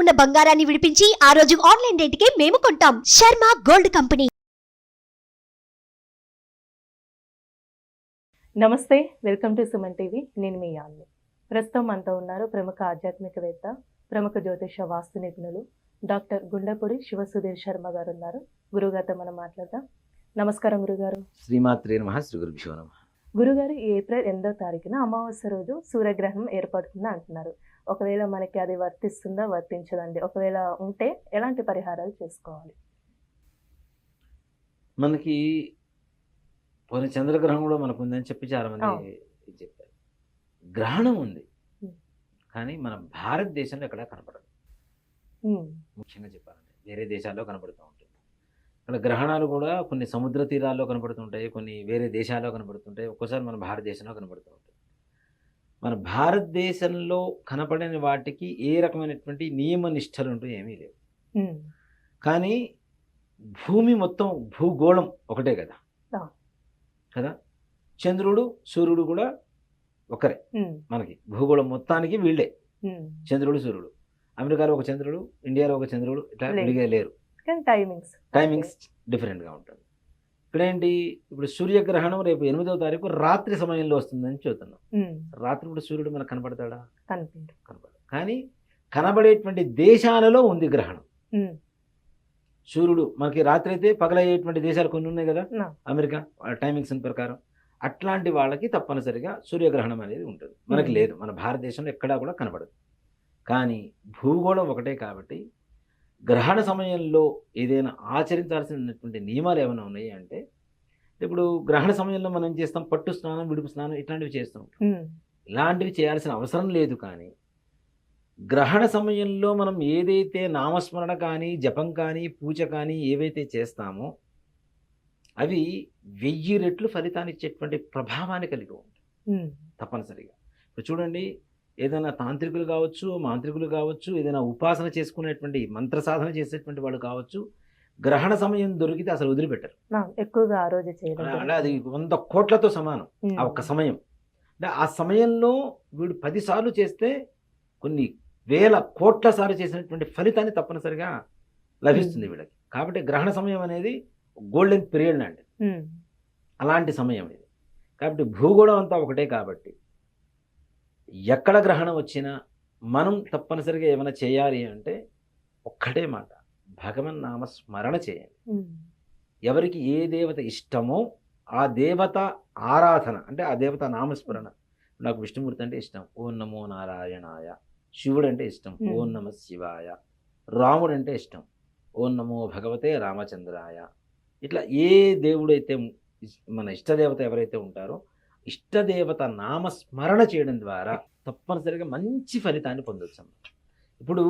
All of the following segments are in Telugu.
ఉన్న బంగారాన్ని విడిపించి ఆ రోజు ఆన్లైన్ రేటుకే మేము కొంటాం. Sharma gold company. నమస్తే వెల్కమ్ టు సుమన్ టీవీ. నేను మీ యాన్ని ప్రస్తుతం మనతో ఉన్నారు ప్రముఖ ఆధ్యాత్మికవేత్త ప్రముఖ జ్యోతిష వాస్తు నిపుణులు డాక్టర్ గుండెపూడి శివసుధీర్ శర్మ గారు ఉన్నారు. గురుగారితో మనం మాట్లాడదాం. నమస్కారం గురుగారు. శ్రీమాత్రే నమ శ్రీ గురుభ్యో నమ. గురుగారు ఏప్రిల్ ఎనిమిదో తారీఖున అమావాస్య రోజు సూర్యగ్రహణం ఏర్పడుతుందా అంటున్నారు ఒకవేళ మనకి అది వర్తిస్తుందా వర్తించదండి. ఒకవేళ ఉంటే ఎలాంటి పరిహారాలు చేసుకోవాలి? మనకి పోయిన చంద్రగ్రహణం కూడా మనకు ఉందని చెప్పి చాలా మంది అవును. చెప్పారు. గ్రహణం ఉంది. కానీ మన భారతదేశంలో ఎక్కడా కనపడదు. ముఖ్యంగా చెప్పాలంటే వేరే దేశాల్లో కనపడుతూ ఉంటుంది. ఇక్కడ గ్రహణాలు కూడా కొన్ని సముద్ర తీరాల్లో కనపడుతుంటాయి కొన్ని వేరే దేశాల్లో కనపడుతుంటాయి ఒక్కోసారి మన భారతదేశంలో కనపడుతూ ఉంటాయి. మన భారతదేశంలో కనపడని వాటికి ఏ రకమైనటువంటి నియమ నిష్టలు అంటూ ఏమీ లేవు. కానీ భూమి మొత్తం భూగోళం ఒకటే కదా. కదా? చంద్రుడు సూర్యుడు కూడా ఒకరే. మనకి భూగోళం మొత్తానికి వీళ్ళే. చంద్రుడు సూర్యుడు. అమెరికాలో ఒక చంద్రుడు ఇండియాలో ఒక చంద్రుడు ఇట్లా లేరు. విడిగా లేరు. కానీ టైమింగ్స్ టైమింగ్స్ డిఫరెంట్గా ఉంటుంది. ఇక్కడ ఏంటి ఇప్పుడు సూర్యగ్రహణం రేపు ఎనిమిదవ తారీఖు రాత్రి సమయంలో వస్తుందని చూస్తున్నాం ఉమ్, రాత్రి ఇప్పుడు సూర్యుడు మనకు కనపడతాడా? కనపడదు కానీ కనబడేటువంటి దేశాలలో ఉంది గ్రహణం. సూర్యుడు మనకి రాత్రి అయితే పగలయ్యేటువంటి దేశాలు కొన్ని ఉన్నాయి కదా. అమెరికా వాళ్ళ టైమింగ్స్ ప్రకారం. అట్లాంటి వాళ్ళకి తప్పనిసరిగా సూర్యగ్రహణం అనేది ఉంటుంది. మనకి. లేదు. మన భారతదేశంలో ఎక్కడా కూడా కనబడదు. కానీ భూగోళం ఒకటే కాబట్టి గ్రహణ సమయంలో ఏదైనా ఆచరించాల్సినటువంటి నియమాలు ఏమైనా ఉన్నాయి అంటే ఇప్పుడు గ్రహణ సమయంలో మనం ఏం చేస్తాం? పట్టు స్నానం విడుపు స్నానం ఇట్లాంటివి చేస్తూ ఇలాంటివి చేయాల్సిన అవసరం లేదు కానీ గ్రహణ సమయంలో మనం ఏదైతే నామస్మరణ కానీ జపం కానీ పూజ కానీ ఏవైతే చేస్తామో అవి వెయ్యి రెట్లు ఫలితాన్ని ఇచ్చేటువంటి ప్రభావాన్ని కలిగి ఉంటాయి. తప్పనిసరిగా. ఇప్పుడు చూడండి ఏదైనా తాంత్రికులు కావచ్చు మాంత్రికులు కావచ్చు ఏదైనా ఉపాసన చేసుకునేటువంటి మంత్ర సాధన చేసేటువంటి వాళ్ళు కావచ్చు గ్రహణ సమయం దొరికితే అసలు వదిలిపెట్టరు. ఎక్కువగా ఆ రోజు అంటే అది వంద కోట్లతో సమానం ఆ ఒక్క సమయం. అంటే ఆ సమయంలో వీడు పదిసార్లు చేస్తే కొన్ని వేల కోట్ల సార్లు చేసినటువంటి ఫలితాన్ని తప్పనిసరిగా లభిస్తుంది వీళ్ళకి. కాబట్టి గ్రహణ సమయం అనేది గోల్డెన్ పీరియడ్ లాంటి ఉమ్, అలాంటి సమయం ఇది. కాబట్టి భూగోళం అంతా ఒకటే కాబట్టి ఎక్కడ గ్రహణం వచ్చినా మనం తప్పనిసరిగా ఏమైనా చేయాలి అంటే ఒక్కటే మాట. భగవన్ నామ స్మరణ చేయండి ఎవరికి ఏ దేవత ఇష్టమో ఆ దేవత ఆరాధన అంటే ఆ దేవత నామస్మరణ నాకు విష్ణుమూర్తి అంటే ఇష్టం. ఓం నమో నారాయణాయ. శివుడు అంటే ఇష్టం. ఓం నమ శివాయ. రాముడు అంటే ఇష్టం. ఓం నమో భగవతే రామచంద్రాయ. ఇట్లా ఏ దేవుడైతే మన ఇష్టదేవత ఎవరైతే ఉంటారో ఇష్టదేవత నామస్మరణ చేయడం ద్వారా తప్పనిసరిగా మంచి ఫలితాన్ని పొందొచ్చు అన్నమాట. ఇప్పుడు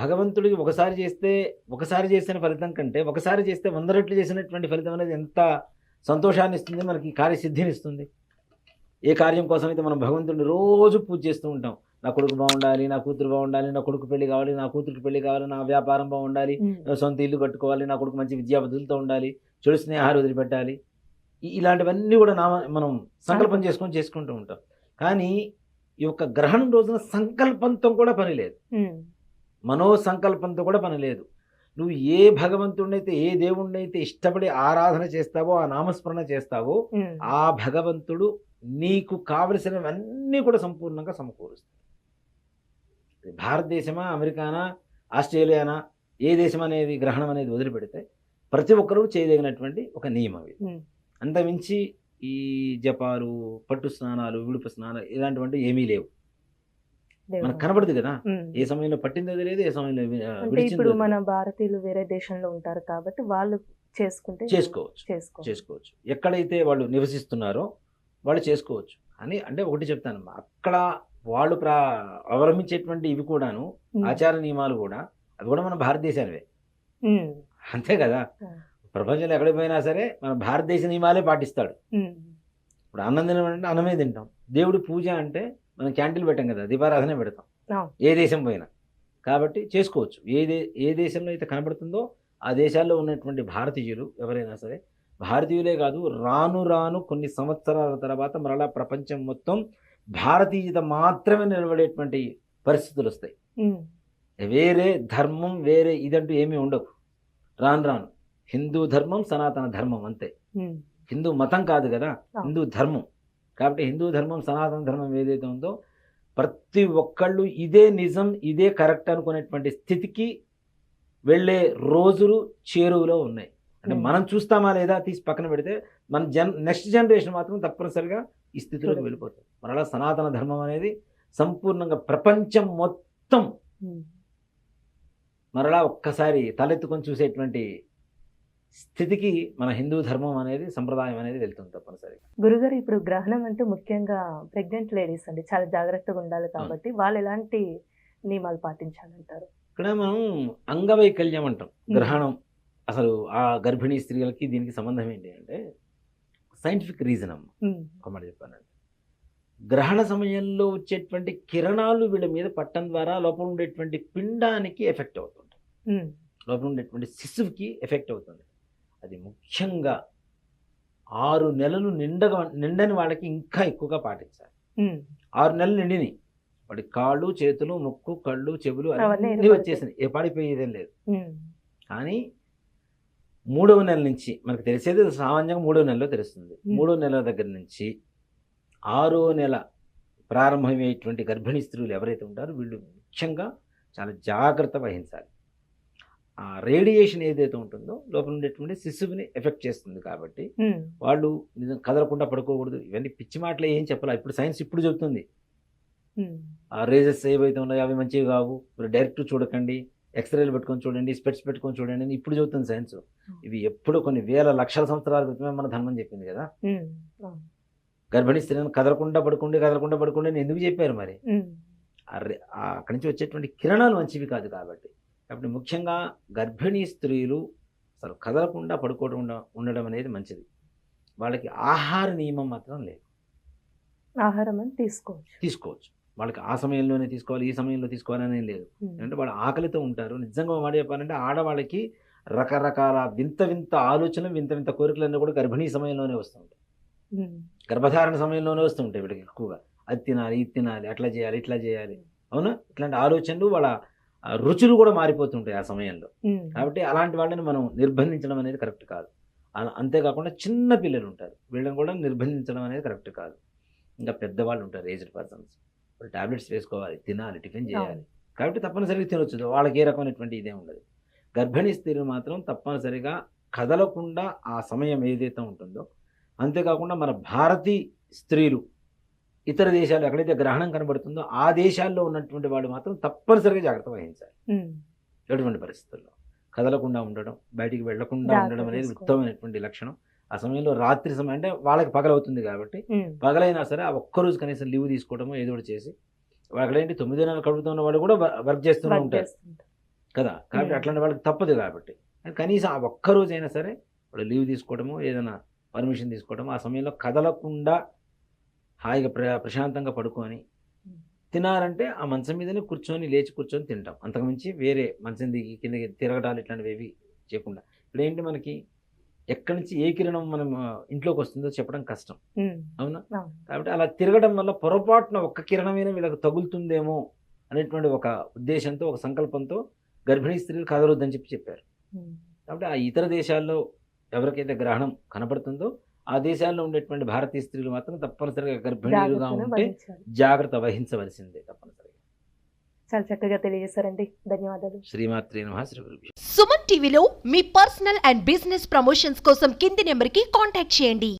భగవంతుడికి ఒకసారి చేస్తే ఒకసారి చేసిన ఫలితం కంటే ఒకసారి చేస్తే వంద రెట్లు చేసినటువంటి ఫలితం అనేది ఎంత సంతోషాన్ని ఇస్తుంది మనకి కార్యసిద్ధిని ఇస్తుంది. ఏ కార్యం కోసం అయితే మనం భగవంతుడిని రోజు పూజ చేస్తూ ఉంటాం. నా కొడుకు బాగుండాలి నా కూతురు బాగుండాలి నా కొడుకు పెళ్ళి కావాలి నా కూతురికి పెళ్ళి కావాలి నా వ్యాపారం బాగుండాలి సొంత ఇల్లు కట్టుకోవాలి నా కొడుకు మంచి విద్యాబుద్ధులతో ఉండాలి చెడు స్నేహాలు వదిలిపెట్టాలి. ఇలాంటివన్నీ కూడా నా మనం సంకల్పం చేసుకొని చేసుకుంటూ ఉంటాం. కానీ ఈ యొక్క గ్రహణం రోజున సంకల్పంతో కూడా పని లేదు. మనో సంకల్పంతో కూడా పని లేదు. నువ్వు ఏ భగవంతుడినైతే ఏ దేవుణ్ణైతే ఇష్టపడి ఆరాధన చేస్తావో ఆ నామస్మరణ చేస్తావో ఆ భగవంతుడు నీకు కావలసినవన్నీ కూడా సంపూర్ణంగా సమకూరుస్తాడు. ఇది భారతదేశమా అమెరికానా ఆస్ట్రేలియానా ఏ దేశం అనేది గ్రహణం అనేది వదిలిపెడితే ప్రతి ఒక్కరూ చేయదగినటువంటి ఒక నియమం ఇది. అంతమించి ఈ జపాలు పట్టు స్నానాలు విడుపు స్నానాలు ఇలాంటివంటి ఏమీ లేవు. మనకు కనబడదు కదా. ఏ సమయంలో పట్టింది లేదు ఏ సమయంలో ఇప్పుడు. మన భారతీయులు వేరే దేశంలో ఉంటారు కాబట్టి వాళ్ళు చేసుకుంటే చేసుకోవచ్చు. చేసుకో చేసుకోవచ్చు. ఎక్కడైతే వాళ్ళు నివసిస్తున్నారో వాళ్ళు చేసుకోవచ్చు. అని అంటే ఒకటి చెప్తాను అక్కడ వాళ్ళు ప్రా అవలంబించేటువంటి ఇవి కూడాను ఆచార నియమాలు కూడా అవి కూడా మన భారతదేశానివే. అంతే కదా. ప్రపంచంలో ఎక్కడికి పోయినా సరే మన భారతదేశ నియమాలే పాటిస్తాడు. ఇప్పుడు అన్నం తినడం అంటే అన్నమే తింటాం. దేవుడి పూజ అంటే మనం క్యాంటీన్లు పెట్టాం కదా దీపారాధనే పెడతాం. ఏ దేశం పోయినా. కాబట్టి చేసుకోవచ్చు. ఏ ఏ దేశంలో అయితే కనబడుతుందో ఆ దేశాల్లో ఉన్నటువంటి భారతీయులు ఎవరైనా సరే భారతీయులే కాదు రాను రాను కొన్ని సంవత్సరాల తర్వాత మరలా ప్రపంచం మొత్తం భారతీయత మాత్రమే నిలబడేటువంటి పరిస్థితులు వస్తాయి. వేరే ధర్మం వేరే ఇదంటూ ఏమీ ఉండవు. రాను రాను. హిందూ ధర్మం సనాతన ధర్మం అంతే హిందూ మతం కాదు కదా. హిందూ ధర్మం కాబట్టి హిందూ ధర్మం సనాతన ధర్మం ఏదైతే ఉందో ప్రతి ఒక్కళ్ళు ఇదే నిజం ఇదే కరెక్ట్ అనుకునేటువంటి స్థితికి వెళ్ళే రోజులు చేరువలో ఉన్నాయి అంటే. మనం చూస్తామా లేదా తీసి పక్కన పెడితే మన జన్ నెక్స్ట్ జనరేషన్ మాత్రం తప్పనిసరిగా ఈ స్థితిలోకి. వెళ్ళిపోతుంది మరలా సనాతన ధర్మం అనేది సంపూర్ణంగా ప్రపంచం మొత్తం. మరలా ఒక్కసారి తలెత్తుకొని చూసేటువంటి స్థితికి మన హిందూ ధర్మం అనేది సంప్రదాయం అనేది వెళ్తుంది తప్పనిసరిగా. గురుగారు ఇప్పుడు గ్రహణం అంటే ముఖ్యంగా ప్రెగ్నెంట్ లేడీస్ అండి. చాలా జాగ్రత్తగా ఉండాలి కాబట్టి వాళ్ళు ఎలాంటి నియమాలు పాటించాలంటారు? ఇక్కడ మనం అంగవైకల్యం అంటాం. గ్రహణం అసలు ఆ గర్భిణీ స్త్రీలకి దీనికి సంబంధం ఏంటి అంటే సైంటిఫిక్ రీజన్ అమ్మ. ఒక మాట చెప్పానంటే గ్రహణ సమయంలో వచ్చేటువంటి కిరణాలు వీళ్ళ మీద పట్టడం ద్వారా లోపల ఉండేటువంటి పిండానికి ఎఫెక్ట్ అవుతుంది ఉమ్, లోపల ఉండేటువంటి శిశువుకి ఎఫెక్ట్ అవుతుంది. అది ముఖ్యంగా ఆరు నెలలు నిండగా నిండని వాళ్ళకి ఇంకా ఎక్కువగా పాటించాలి. ఆరు నెలలు నిండిని. వాడి కాళ్ళు చేతులు ముక్కు కళ్ళు చెవులు అన్నీ. వచ్చేసినాయి. ఏ పాడిపోయేదేం లేదు. కానీ మూడవ నెల నుంచి మనకు తెలిసేది సామాన్యంగా మూడవ నెలలో తెలుస్తుంది. మూడవ నెల దగ్గర నుంచి ఆరో నెల ప్రారంభమయ్యేటువంటి గర్భిణీ స్త్రీలు ఎవరైతే ఉంటారో వీళ్ళు ముఖ్యంగా చాలా జాగ్రత్త వహించాలి. ఆ రేడియేషన్ ఏదైతే ఉంటుందో లోపల ఉండేటువంటి శిశువుని ఎఫెక్ట్ చేస్తుంది కాబట్టి వాళ్ళు నిజం కదలకుండా పడుకోకూడదు. ఇవన్నీ పిచ్చి మాటలు ఏం చెప్పాలి. ఇప్పుడు సైన్స్ ఇప్పుడు చెబుతుంది ఆ రేజెస్ ఏవైతే ఉన్నాయో అవి మంచివి కావు. మీరు డైరెక్ట్ చూడకండి. ఎక్స్రేలు పెట్టుకొని చూడండి స్పెట్స్ పెట్టుకొని చూడండి అని ఇప్పుడు చెబుతుంది సైన్స్. ఇవి ఎప్పుడు కొన్ని వేల లక్షల సంవత్సరాల క్రితమే మన ధర్మం చెప్పింది కదా. గర్భిణీ స్త్రీలను కదలకుండా పడుకోండి కదలకుండా పడుకోండి అని ఎందుకు చెప్పారు మరి? అక్కడి నుంచి వచ్చేటువంటి కిరణాలు మంచివి కాదు కాబట్టి. కాబట్టి ముఖ్యంగా గర్భిణీ స్త్రీలు అసలు కదలకుండా పడుకోవడం ఉండ- ఉండడం అనేది మంచిది. వాళ్ళకి ఆహార నియమం మాత్రం లేదు. ఆహారం అని తీసుకోవచ్చు. తీసుకోవచ్చు. వాళ్ళకి ఆ సమయంలోనే తీసుకోవాలి ఈ సమయంలో తీసుకోవాలని ఏం లేదు. ఎందుకంటే వాళ్ళు ఆకలితో ఉంటారు. నిజంగా మాట చెప్పాలంటే ఆడవాళ్ళకి రకరకాల వింత వింత ఆలోచనలు వింత వింత కోరికలన్నీ కూడా గర్భిణీ సమయంలోనే వస్తుంటాయి గర్భధారణ సమయంలోనే వస్తుంటాయి వీళ్ళకి ఎక్కువగా. అది తినాలి ఇది తినాలి అట్లా చేయాలి ఇట్లా చేయాలి. అవునా? ఇట్లాంటి ఆలోచనలు వాళ్ళ రుచులు కూడా మారిపోతుంటాయి ఆ సమయంలో. కాబట్టి అలాంటి వాళ్ళని మనం నిర్బంధించడం అనేది కరెక్ట్ కాదు. అలా- అంతేకాకుండా చిన్న పిల్లలు ఉంటారు. వీళ్ళని కూడా నిర్బంధించడం అనేది కరెక్ట్ కాదు. ఇంకా పెద్దవాళ్ళు ఉంటారు ఏజ్డ్ పర్సన్స్ వాళ్ళు టాబ్లెట్స్ వేసుకోవాలి తినాలి టిఫిన్ చేయాలి. కాబట్టి తప్పనిసరిగా తినొచ్చు. వాళ్ళకి ఏ రకమైనటువంటి ఇదే ఉండదు. గర్భిణీ స్త్రీలు మాత్రం తప్పనిసరిగా కదలకుండా ఆ సమయం ఏదైతే ఉంటుందో అంతేకాకుండా మన భారతీ స్త్రీలు ఇతర దేశాలు ఎక్కడైతే గ్రహణం కనబడుతుందో ఆ దేశాల్లో ఉన్నటువంటి వాళ్ళు మాత్రం తప్పనిసరిగా జాగ్రత్త వహించాలి. ఎటువంటి పరిస్థితుల్లో? కదలకుండా ఉండడం బయటికి వెళ్ళకుండా ఉండడం అనేది. ఉత్తమమైనటువంటి లక్షణం. ఆ సమయంలో రాత్రి సమయం అంటే వాళ్ళకి పగలవుతుంది కాబట్టి పగలైనా సరే ఆ ఒక్కరోజు కనీసం లీవ్ తీసుకోవడమో ఏదో ఒకటి చేసి అక్కడేంటి తొమ్మిది నెలలు కడుపుతున్న వాడు కూడా వర్క్ చేస్తూనే ఉంటారు. కదా? కాబట్టి. అట్లాంటి వాళ్ళకి తప్పదు కాబట్టి. కానీ కనీసం ఆ ఒక్క రోజైనా సరే వాళ్ళు లీవ్ తీసుకోవడము ఏదైనా పర్మిషన్ తీసుకోవడము ఆ సమయంలో కదలకుండా హాయిగా ప్ర ప్రశాంతంగా పడుకొని. తినాలంటే ఆ మంచం మీదనే కూర్చొని లేచి కూర్చొని తింటాం. అంతకుమించి వేరే మంచం దిగి కిందకి తిరగడాలు ఇట్లాంటివి ఏవి చేయకుండా. ఇప్పుడు ఏంటి మనకి ఎక్కడి నుంచి ఏ కిరణం మనం ఇంట్లోకి వస్తుందో చెప్పడం కష్టం. అవునా. కాబట్టి అలా తిరగడం వల్ల పొరపాటున ఒక్క కిరణమైనా వీళ్ళకి తగులుతుందేమో అనేటువంటి ఒక ఉద్దేశంతో ఒక సంకల్పంతో గర్భిణీ స్త్రీలు కదలొద్దని చెప్పి చెప్పారు. కాబట్టి ఆ ఇతర దేశాల్లో ఎవరికైతే గ్రహణం కనపడుతుందో ఆ దేశాల్లో ఉండేటువంటి భారతీయ స్త్రీలు మాత్రం తప్పనిసరిగా గర్భిణీలుగా ఉంటే జాగ్రత్త వహించవలసిందే తప్పనిసరిగా. చాలా చక్కగా తెలియజేశారండి. ధన్యవాదాలు. శ్రీమాత్రి నమః శ్రీ గురుభ్యో సుమన్ టీవీలో మీ పర్సనల్ అండ్ బిజినెస్ ప్రమోషన్స్ కోసం కింది నెంబర్కి కాంటాక్ట్ చేయండి.